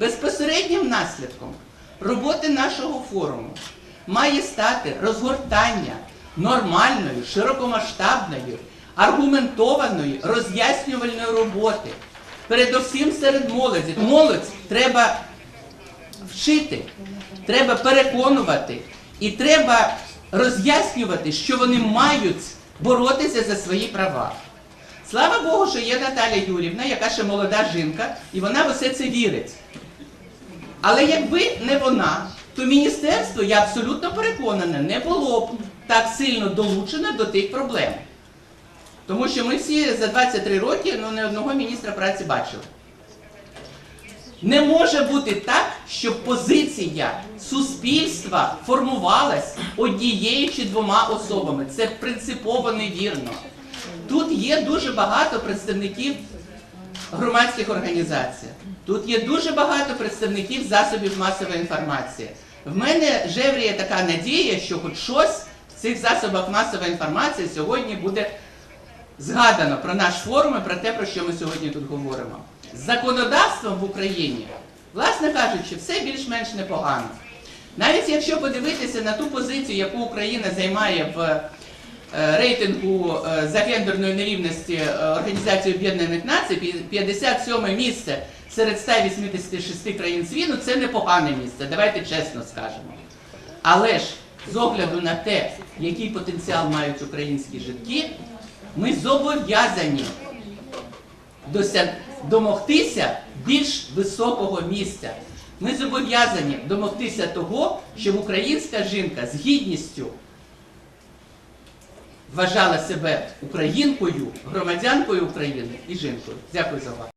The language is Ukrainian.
Безпосереднім наслідком роботи нашого форуму має стати розгортання нормальної, широкомасштабної, аргументованої, роз'яснювальної роботи. Передусім серед молоді. Молодь треба вчити, треба переконувати і треба роз'яснювати, що вони мають боротися за свої права. Слава Богу, що є Наталя Юрівна, яка ще молода жінка, і вона в усе це вірить. Але якби не вона, то міністерство, я абсолютно переконана, не було б так сильно долучено до тих проблем. Тому що ми всі за 23 роки ну, не одного міністра праці бачили. Не може бути так, щоб позиція суспільства формувалась однією чи двома особами. Це принципово невірно. Тут є дуже багато представників громадських організацій. Тут є дуже багато представників засобів масової інформації. В мене жевріє така надія, що хоч щось в цих засобах масової інформації сьогодні буде згадано про наш форум і про те, про що ми сьогодні тут говоримо. З законодавством в Україні, власне кажучи, все більш-менш непогано. Навіть якщо подивитися на ту позицію, яку Україна займає в рейтингу е, за гендерної нерівності е, Організації Об'єднаних Націй, пі- 57 місце серед 186 країн світу, це непогане місце, давайте чесно скажемо. Але ж з огляду на те, який потенціал мають українські житки, ми зобов'язані домогтися більш високого місця. Ми зобов'язані домогтися того, щоб українська жінка з гідністю вважала себе українкою, громадянкою України і жінкою. Дякую за увагу.